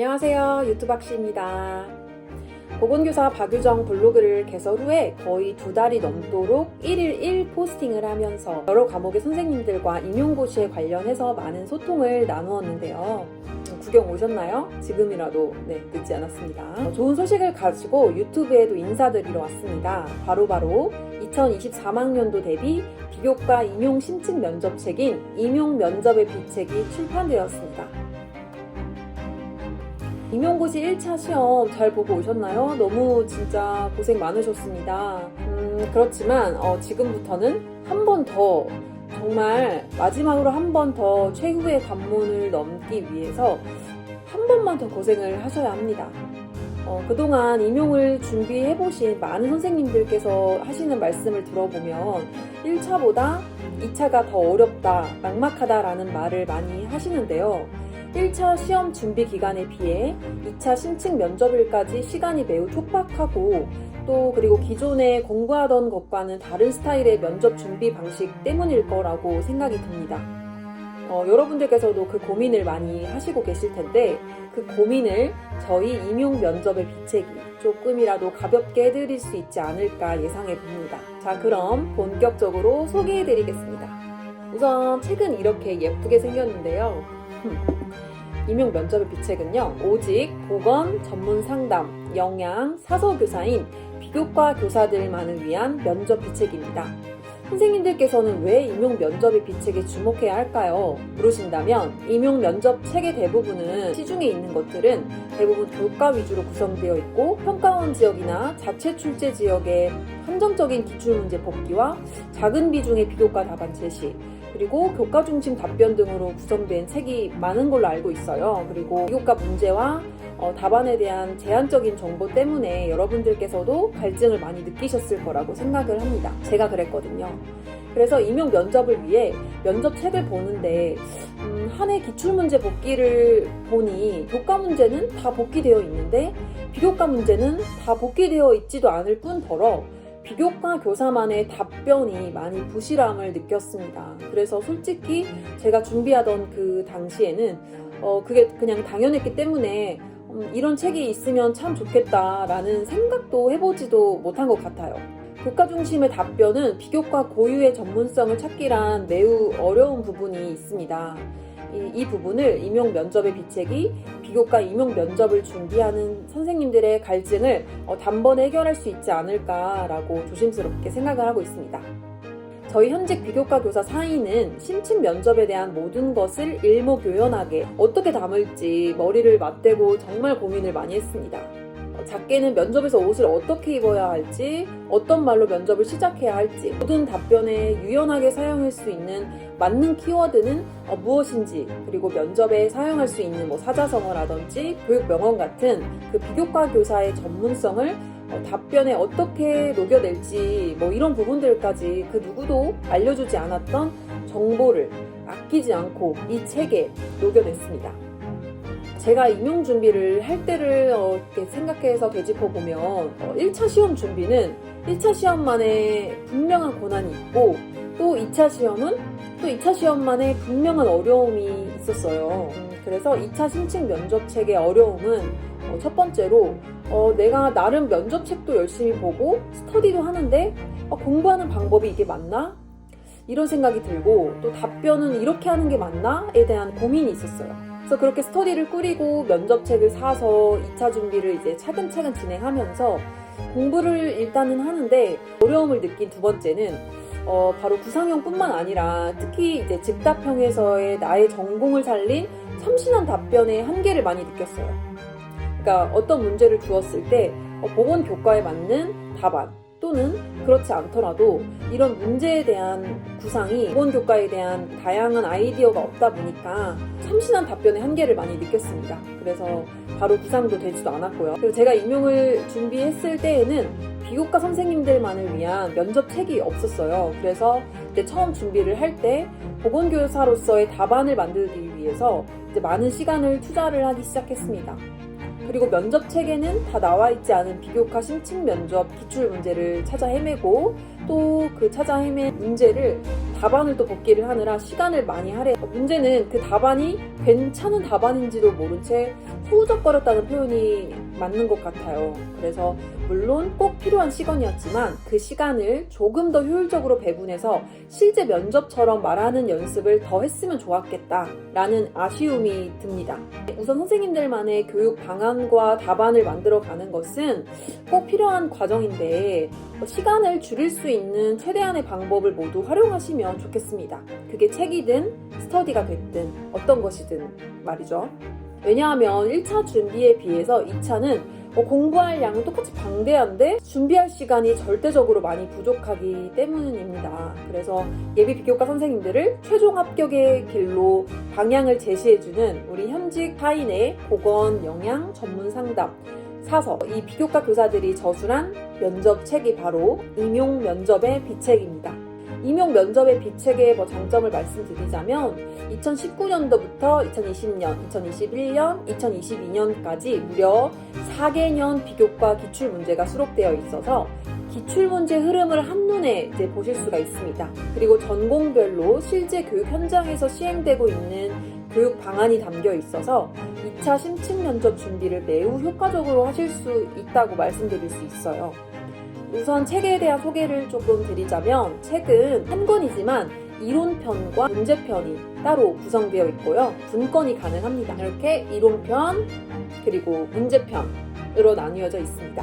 안녕하세요. 유튜브 박씨입니다. 보건교사 박유정 블로그를 개설 후에 거의 두 달이 넘도록 1일 1 포스팅을 하면서 여러 과목의 선생님들과 임용고시에 관련해서 많은 소통을 나누었는데요. 구경 오셨나요? 지금이라도 네, 늦지 않았습니다. 어, 좋은 소식을 가지고 유튜브에도 인사드리러 왔습니다. 바로바로 2024학년도 대비 비교과 임용 신청 면접책인 임용 면접의 비책이 출판되었습니다. 임용고시 1차 시험 잘 보고 오셨나요? 너무 진짜 고생 많으셨습니다. 음, 그렇지만 어, 지금부터는 한 번 더 정말 마지막으로 한 번 더 최후의 관문을 넘기 위해서 한 번만 더 고생을 하셔야 합니다. 어, 그동안 임용을 준비해보신 많은 선생님들께서 하시는 말씀을 들어보면 1차보다 2차가 더 어렵다, 막막하다라는 말을 많이 하시는데요. 1차 시험 준비 기간에 비해 2차 신청 면접일까지 시간이 매우 촉박하고 또 그리고 기존에 공부하던 것과는 다른 스타일의 면접 준비 방식 때문일 거라고 생각이 듭니다. 어, 여러분들께서도 그 고민을 많이 하시고 계실 텐데 그 고민을 저희 임용 면접의 비책이 조금이라도 가볍게 해드릴 수 있지 않을까 예상해 봅니다. 자, 그럼 본격적으로 소개해 드리겠습니다. 우선 책은 이렇게 예쁘게 생겼는데요. 임용 면접의 비책은요, 오직 보건, 전문 상담, 영양, 사서 교사인 비교과 교사들만을 위한 면접 비책입니다. 선생님들께서는 왜 임용 면접의 비책에 주목해야 할까요? 물으신다면 임용 면접 책의 대부분은 시중에 있는 것들은 대부분 교과 위주로 구성되어 있고 평가원 지역이나 자체 출제 지역의 한정적인 기출문제 복기와 작은 비중의 비교과 답안 제시 그리고 교과 중심 답변 등으로 구성된 책이 많은 걸로 알고 있어요. 그리고 비교과 문제와 어, 답안에 대한 제한적인 정보 때문에 여러분들께서도 갈증을 많이 느끼셨을 거라고 생각을 합니다. 제가 그랬거든요. 그래서 임용 면접을 위해 면접 책을 보는데 음, 한 해 기출문제 복기를 보니 교과 문제는 다 복기되어 있는데 비교과 문제는 다 복기되어 있지도 않을 뿐더러 비교과 교사만의 답변이 많이 부실함을 느꼈습니다. 그래서 솔직히 제가 준비하던 그 당시에는 어, 그게 그냥 당연했기 때문에 음, 이런 책이 있으면 참 좋겠다라는 생각도 해보지도 못한 것 같아요. 교과 중심의 답변은 비교과 고유의 전문성을 찾기란 매우 어려운 부분이 있습니다. 이, 이 부분을 임용 면접의 비책이 비교과 임용 면접을 준비하는 선생님들의 갈증을 어, 단번에 해결할 수 있지 않을까라고 조심스럽게 생각을 하고 있습니다. 저희 현직 비교과 교사 사인은 신친 면접에 대한 모든 것을 일목요연하게 어떻게 담을지 머리를 맞대고 정말 고민을 많이 했습니다. 어, 작게는 면접에서 옷을 어떻게 입어야 할지, 어떤 말로 면접을 시작해야 할지, 모든 답변에 유연하게 사용할 수 있는 맞는 키워드는 어, 무엇인지, 그리고 면접에 사용할 수 있는 뭐 사자성어라든지 교육 명언 같은 그 비교과 교사의 전문성을 어, 답변에 어떻게 녹여낼지 뭐 이런 부분들까지 그 누구도 알려주지 않았던 정보를 아끼지 않고 이 책에 녹여냈습니다. 제가 임용 준비를 할 때를 어, 이렇게 생각해서 되짚어 보면 어, 1차 시험 준비는 1차 시험만의 분명한 고난이 있고 또 2차 시험은 또 2차 시험만의 분명한 어려움이 있었어요. 음, 그래서 2차 신청 면접책의 어려움은 어, 첫 번째로 어, 내가 나름 면접책도 열심히 보고 스터디도 하는데 어, 공부하는 방법이 이게 맞나? 이런 생각이 들고 또 답변은 이렇게 하는 게 맞나?에 대한 고민이 있었어요. 그래서 그렇게 스터디를 꾸리고 면접책을 사서 2차 준비를 이제 차근차근 진행하면서 공부를 일단은 하는데 어려움을 느낀 두 번째는 어, 바로 구상형뿐만 아니라 특히 이제 즉답형에서의 나의 전공을 살린 참신한 답변의 한계를 많이 느꼈어요. 그러니까 어떤 문제를 주었을 때 어, 보건 교과에 맞는 답안 또는 그렇지 않더라도 이런 문제에 대한 구상이 보건 교과에 대한 다양한 아이디어가 없다 보니까 참신한 답변의 한계를 많이 느꼈습니다. 그래서 바로 구상도 되지도 않았고요. 그리고 제가 임용을 준비했을 때에는 비교과 선생님들만을 위한 면접 책이 없었어요. 그래서 그때 처음 준비를 할 때 보건교사로서의 답안을 만들기 위해서 이제 많은 시간을 투자를 하기 시작했습니다. 그리고 면접 책에는 다 나와 있지 않은 비교과 심층 면접 기출 문제를 찾아 헤매고 또 그 찾아 헤맨 문제를 답안을 또 복기를 하느라 시간을 많이 할애. 문제는 그 답안이 괜찮은 답안인지도 모른 채 후적거렸다는 표현이 맞는 것 같아요. 그래서 물론 꼭 필요한 시간이었지만 그 시간을 조금 더 효율적으로 배분해서 실제 면접처럼 말하는 연습을 더 했으면 좋았겠다라는 아쉬움이 듭니다. 우선 선생님들만의 교육 방안과 답안을 만들어 가는 것은 꼭 필요한 과정인데 시간을 줄일 수 있는 최대한의 방법을 모두 활용하시면 좋겠습니다. 그게 책이든 스터디가 됐든 어떤 것이든 말이죠. 왜냐하면 1차 준비에 비해서 2차는 공부할 양은 똑같이 방대한데 준비할 시간이 절대적으로 많이 부족하기 때문입니다. 그래서 예비 비교과 선생님들을 최종 합격의 길로 방향을 제시해주는 우리 현직 타인의 보건 영양 전문 상담 사서 이 비교과 교사들이 저술한 면접 책이 바로 임용 면접의 비책입니다. 임용 면접의 비책의 뭐 장점을 말씀드리자면 2019년도부터 2020년, 2021년, 2022년까지 무려 4개년 비교과 기출 문제가 수록되어 있어서 기출 문제 흐름을 한눈에 이제 보실 수가 있습니다. 그리고 전공별로 실제 교육 현장에서 시행되고 있는 교육 방안이 담겨 있어서 2차 심층 면접 준비를 매우 효과적으로 하실 수 있다고 말씀드릴 수 있어요. 우선 책에 대한 소개를 조금 드리자면 책은 한 권이지만 이론편과 문제편이 따로 구성되어 있고요. 분권이 가능합니다. 이렇게 이론편 그리고 문제편으로 나뉘어져 있습니다.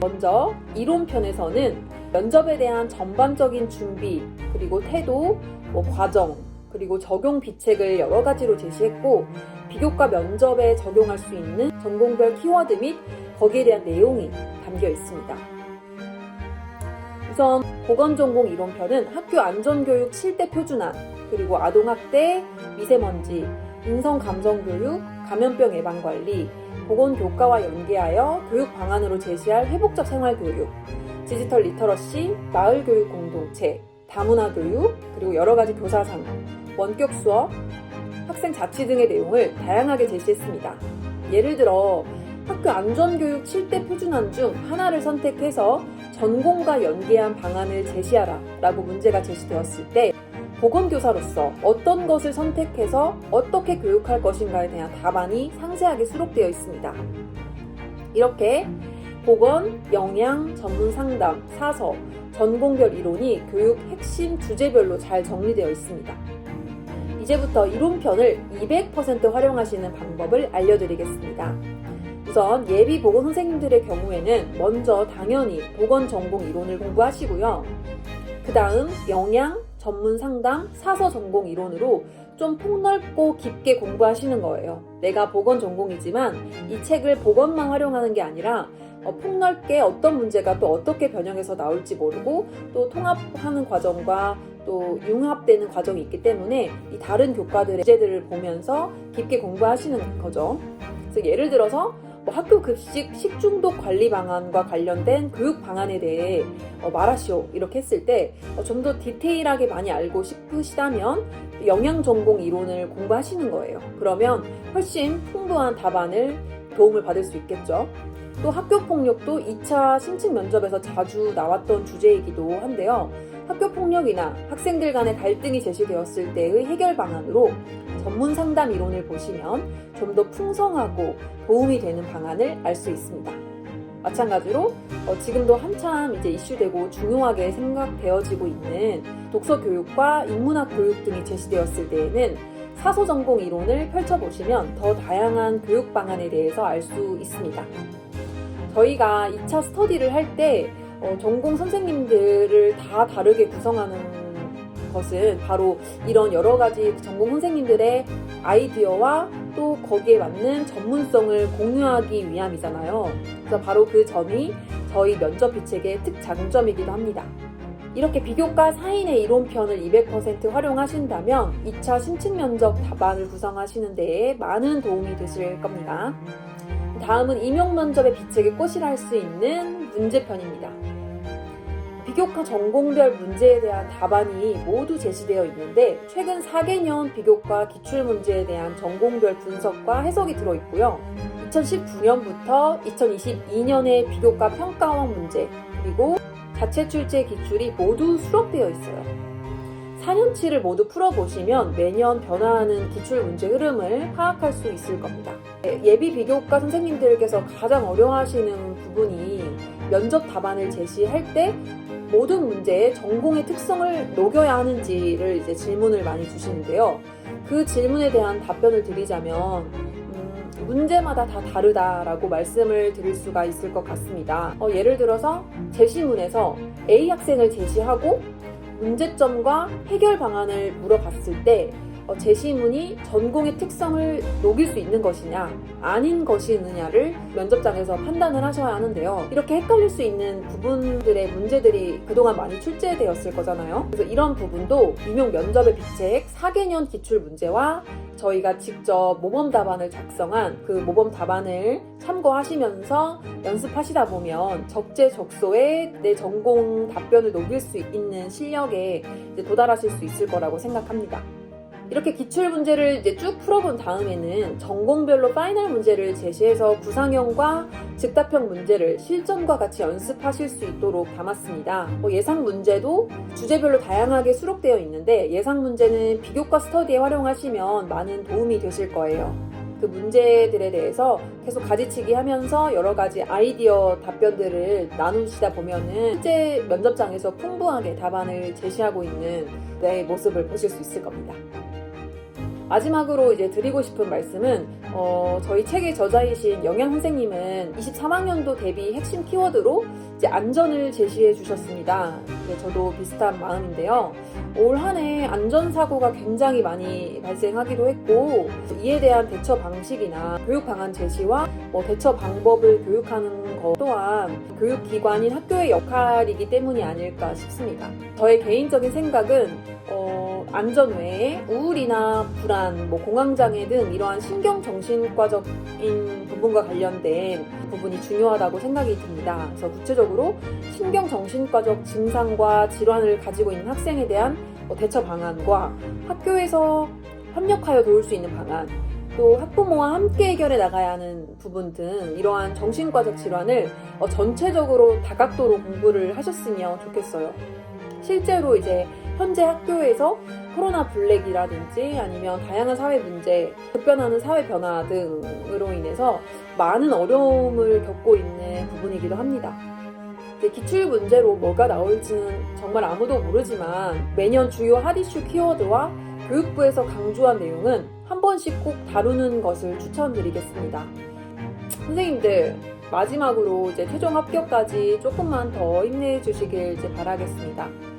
먼저 이론편에서는 면접에 대한 전반적인 준비 그리고 태도, 뭐 과정 그리고 적용 비책을 여러 가지로 제시했고 비교과 면접에 적용할 수 있는 전공별 키워드 및 거기에 대한 내용이 담겨 있습니다. 우선 보건전공 이론편은 학교 안전교육 7대 표준안, 그리고 아동학대, 미세먼지, 인성감성교육, 감염병 예방관리, 보건교과와 연계하여 교육 방안으로 제시할 회복적 생활교육, 디지털 리터러시, 마을교육 공동체, 다문화 교육, 그리고 여러 가지 교사상, 원격 수업, 학생 자치 등의 내용을 다양하게 제시했습니다. 예를 들어 학교 안전교육 7대 표준안 중 하나를 선택해서 전공과 연계한 방안을 제시하라 라고 문제가 제시되었을 때 보건교사로서 어떤 것을 선택해서 어떻게 교육할 것인가에 대한 답안이 상세하게 수록되어 있습니다. 이렇게 보건, 영양, 전문 상담, 사서, 전공별 이론이 교육 핵심 주제별로 잘 정리되어 있습니다. 이제부터 이론편을 200% 활용하시는 방법을 알려드리겠습니다. 우선 예비 보건 선생님들의 경우에는 먼저 당연히 보건 전공 이론을 공부하시고요. 그 다음 영양, 전문 상담, 사서 전공 이론으로 좀 폭넓고 깊게 공부하시는 거예요. 내가 보건 전공이지만 이 책을 보건만 활용하는 게 아니라 어, 폭넓게 어떤 문제가 또 어떻게 변형해서 나올지 모르고 또 통합하는 과정과 또 융합되는 과정이 있기 때문에 이 다른 교과들의 주제들을 보면서 깊게 공부하시는 거죠. 그래서 예를 들어서 뭐 학교 급식 식중독 관리 방안과 관련된 교육 방안에 대해 어, 말하시오 이렇게 했을 때 좀더 디테일하게 많이 알고 싶으시다면 영양 전공 이론을 공부하시는 거예요. 그러면 훨씬 풍부한 답안을 도움을 받을 수 있겠죠. 또 학교 폭력도 2차 심층 면접에서 자주 나왔던 주제이기도 한데요. 학교 폭력이나 학생들 간의 갈등이 제시되었을 때의 해결 방안으로 전문 상담 이론을 보시면 좀 더 풍성하고 도움이 되는 방안을 알 수 있습니다. 마찬가지로 어, 지금도 한참 이제 이슈되고 중요하게 생각되어지고 있는 독서 교육과 인문학 교육 등이 제시되었을 때에는 사소 전공 이론을 펼쳐보시면 더 다양한 교육 방안에 대해서 알 수 있습니다. 저희가 2차 스터디를 할때 어, 전공 선생님들을 다 다르게 구성하는 것은 바로 이런 여러 가지 전공 선생님들의 아이디어와 또 거기에 맞는 전문성을 공유하기 위함이잖아요. 그래서 바로 그 점이 저희 면접 비책의 특장점이기도 합니다. 이렇게 비교과 4인의 이론편을 200% 활용하신다면 2차 심층 면접 답안을 구성하시는 데에 많은 도움이 되실 겁니다. 다음은 임용 면접의 비책의 꽃이라 할 수 있는 문제편입니다. 비교과 전공별 문제에 대한 답안이 모두 제시되어 있는데 최근 4개년 비교과 기출 문제에 대한 전공별 분석과 해석이 들어 있고요. 2019년부터 2022년의 비교과 평가원 문제 그리고 자체 출제 기출이 모두 수록되어 있어요. 4년치를 모두 풀어보시면 매년 변화하는 기출 문제 흐름을 파악할 수 있을 겁니다. 예비 비교과 선생님들께서 가장 어려워하시는 부분이 면접 답안을 제시할 때 모든 문제에 전공의 특성을 녹여야 하는지를 이제 질문을 많이 주시는데요. 그 질문에 대한 답변을 드리자면 음, 문제마다 다 다르다라고 말씀을 드릴 수가 있을 것 같습니다. 어, 예를 들어서 제시문에서 A 학생을 제시하고 문제점과 해결 방안을 물어봤을 때 어, 제시문이 전공의 특성을 녹일 수 있는 것이냐 아닌 것이느냐를 면접장에서 판단을 하셔야 하는데요. 이렇게 헷갈릴 수 있는 부분들의 문제들이 그동안 많이 출제되었을 거잖아요. 그래서 이런 부분도 임용 면접의 비책 4개년 기출 문제와 저희가 직접 모범 답안을 작성한 그 모범 답안을 참고하시면서 연습하시다 보면 적재적소에 내 전공 답변을 녹일 수 있는 실력에 도달하실 수 있을 거라고 생각합니다. 이렇게 기출 문제를 이제 쭉 풀어본 다음에는 전공별로 파이널 문제를 제시해서 구상형과 즉답형 문제를 실전과 같이 연습하실 수 있도록 담았습니다. 뭐 예상 문제도 주제별로 다양하게 수록되어 있는데 예상 문제는 비교과 스터디에 활용하시면 많은 도움이 되실 거예요. 그 문제들에 대해서 계속 가지치기 하면서 여러 가지 아이디어 답변들을 나누시다 보면은 실제 면접장에서 풍부하게 답안을 제시하고 있는 내 모습을 보실 수 있을 겁니다. 마지막으로 이제 드리고 싶은 말씀은 어, 저희 책의 저자이신 영양 선생님은 23학년도 대비 핵심 키워드로 이제 안전을 제시해 주셨습니다. 네, 저도 비슷한 마음인데요. 올 한 해 안전사고가 굉장히 많이 발생하기도 했고 이에 대한 대처 방식이나 교육 방안 제시와 뭐 대처 방법을 교육하는 것 또한 교육기관인 학교의 역할이기 때문이 아닐까 싶습니다. 저의 개인적인 생각은 어, 안전 외에 우울이나 불안, 뭐 공황장애 등 이러한 신경정신과적인 부분과 관련된 부분이 중요하다고 생각이 듭니다. 그래서 구체적으로 신경정신과적 증상과 질환을 가지고 있는 학생에 대한 뭐 대처 방안과 학교에서 협력하여 도울 수 있는 방안, 또 학부모와 함께 해결해 나가야 하는 부분 등 이러한 정신과적 질환을 어, 전체적으로 다각도로 공부를 하셨으면 좋겠어요. 실제로 이제 현재 학교에서 코로나 블랙이라든지 아니면 다양한 사회 문제, 급변하는 사회 변화 등으로 인해서 많은 어려움을 겪고 있는 부분이기도 합니다. 기출 문제로 뭐가 나올지는 정말 아무도 모르지만 매년 주요 핫이슈 키워드와 교육부에서 강조한 내용은 한 번씩 꼭 다루는 것을 추천드리겠습니다. 선생님들, 마지막으로 이제 최종 합격까지 조금만 더 힘내주시길 바라겠습니다.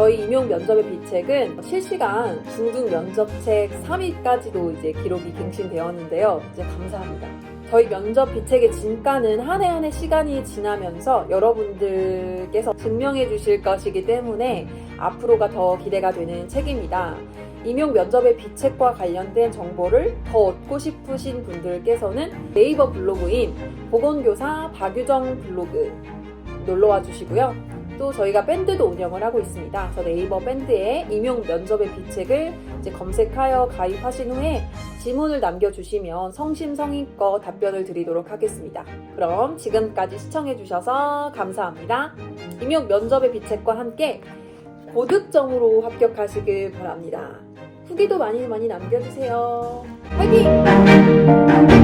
저희 임용 면접의 비책은 실시간 중등 면접책 3위까지도 이제 기록이 갱신되었는데요. 이제 감사합니다. 저희 면접 비책의 진가는 한 해 한 해 시간이 지나면서 여러분들께서 증명해 주실 것이기 때문에 앞으로가 더 기대가 되는 책입니다. 임용 면접의 비책과 관련된 정보를 더 얻고 싶으신 분들께서는 네이버 블로그인 보건교사 박유정 블로그 놀러와 주시고요. 또 저희가 밴드도 운영을 하고 있습니다. 그래서 네이버 밴드에 임용 면접의 비책을 이제 검색하여 가입하신 후에 지문을 남겨주시면 성심성의껏 답변을 드리도록 하겠습니다. 그럼 지금까지 시청해주셔서 감사합니다. 임용 면접의 비책과 함께 고득점으로 합격하시길 바랍니다. 후기도 많이 많이 남겨주세요. 화이팅!